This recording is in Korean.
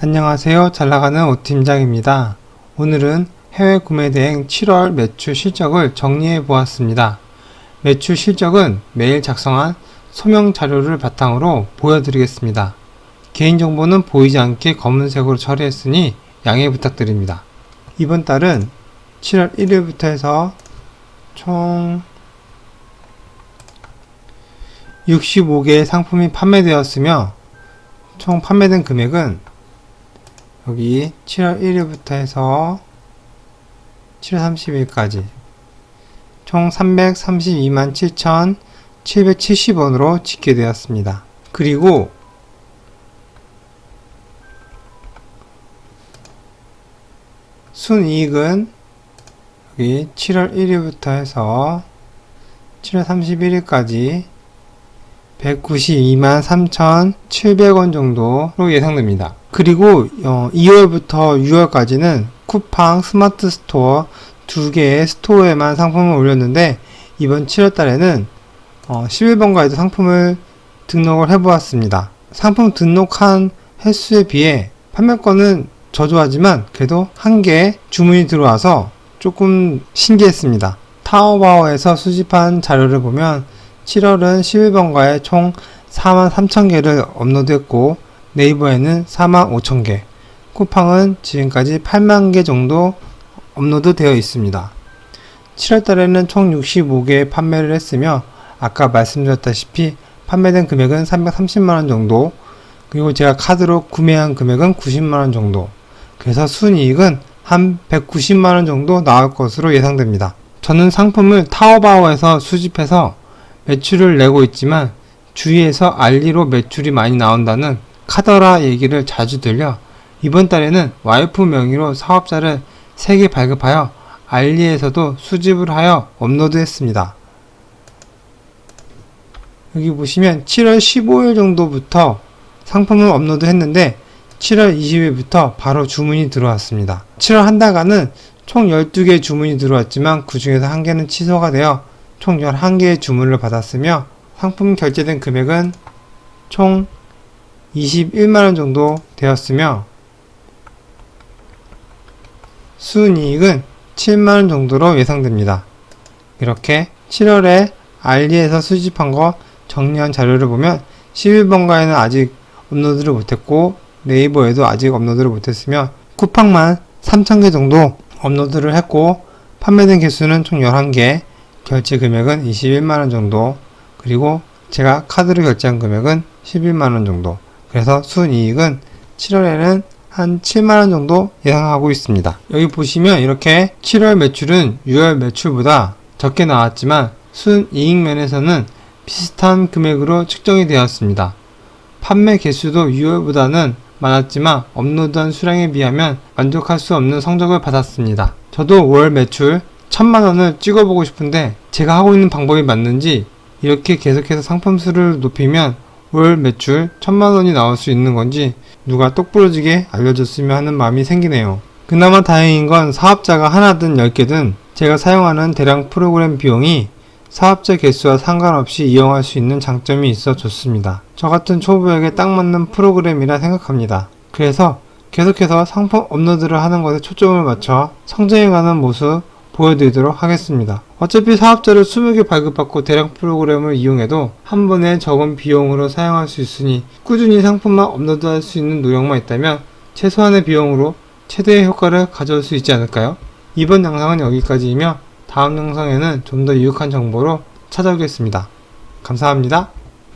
안녕하세요. 잘나가는 오팀장입니다. 오늘은 해외 구매 대행 7월 매출 실적을 정리해 보았습니다. 매출 실적은 매일 작성한 소명 자료를 바탕으로 보여드리겠습니다. 개인정보는 보이지 않게 검은색으로 처리했으니 양해 부탁드립니다. 이번 달은 7월 1일부터 해서 총 65개의 상품이 판매되었으며 총 판매된 금액은 여기 7월 1일부터 해서 7월 30일까지 총 332만 7,770원으로 집계되었습니다. 그리고 순이익은 여기 7월 1일부터 해서 7월 31일까지 192만 3,700원 정도로 예상됩니다. 그리고 어, 2월부터 6월까지는 쿠팡 스마트 스토어 두 개의 스토어에만 상품을 올렸는데 이번 7월 달에는 어, 11번가에도 상품을 등록을 해보았습니다. 상품 등록한 횟수에 비해 판매권은 저조하지만 그래도 한개 주문이 들어와서 조금 신기했습니다. 타오바오에서 수집한 자료를 보면 7월은 11번가에 총 4만 3천 개를 업로드했고 네이버에는 4만 5천 개, 쿠팡은 지금까지 8만 개 정도 업로드 되어 있습니다. 7월 달에는 총 65개 판매를 했으며 아까 말씀드렸다시피 판매된 금액은 330만원 정도 그리고 제가 카드로 구매한 금액은 90만원 정도 그래서 순이익은 한 190만원 정도 나올 것으로 예상됩니다. 저는 상품을 타오바오에서 수집해서 매출을 내고 있지만 주위에서 알리로 매출이 많이 나온다는 카더라 얘기를 자주 들려 이번 달에는 와이프 명의로 사업자를 3개 발급하여 알리에서도 수집을 하여 업로드했습니다. 여기 보시면 7월 15일 정도부터 상품을 업로드 했는데 7월 20일부터 바로 주문이 들어왔습니다. 7월 한 달간은 총 12개 주문이 들어왔지만 그 중에서 한 개는 취소가 되어 총 11개의 주문을 받았으며 상품 결제된 금액은 총 21만원 정도 되었으며 순이익은 7만원 정도로 예상됩니다. 이렇게 7월에 알리에서 수집한 거 정리한 자료를 보면 11번가에는 아직 업로드를 못했고 네이버에도 아직 업로드를 못했으며 쿠팡만 3,000개 정도 업로드를 했고 판매된 개수는 총 11개 결제 금액은 21만원 정도 그리고 제가 카드로 결제한 금액은 11만원 정도 그래서 순이익은 7월에는 한 7만원 정도 예상하고 있습니다. 여기 보시면 이렇게 7월 매출은 6월 매출보다 적게 나왔지만 순이익 면에서는 비슷한 금액으로 측정이 되었습니다. 판매 개수도 6월보다는 많았지만 업로드한 수량에 비하면 만족할 수 없는 성적을 받았습니다. 저도 월 매출 1000만원을 찍어보고 싶은데 제가 하고 있는 방법이 맞는지 이렇게 계속해서 상품 수를 높이면 월 매출 1000만원이 나올 수 있는 건지 누가 똑부러지게 알려줬으면 하는 마음이 생기네요. 그나마 다행인 건 사업자가 하나든 10개든 제가 사용하는 대량 프로그램 비용이 사업자 개수와 상관없이 이용할 수 있는 장점이 있어 좋습니다. 저 같은 초보에게 딱 맞는 프로그램이라 생각합니다. 그래서 계속해서 상품 업로드를 하는 것에 초점을 맞춰 성장해가는 모습 보여드리도록 하겠습니다. 어차피 사업자를 20개 발급받고 대량 프로그램을 이용해도 한 번에 적은 비용으로 사용할 수 있으니 꾸준히 상품만 업로드할 수 있는 노력만 있다면 최소한의 비용으로 최대의 효과를 가져올 수 있지 않을까요? 이번 영상은 여기까지이며 다음 영상에는 좀 더 유익한 정보로 찾아오겠습니다. 감사합니다.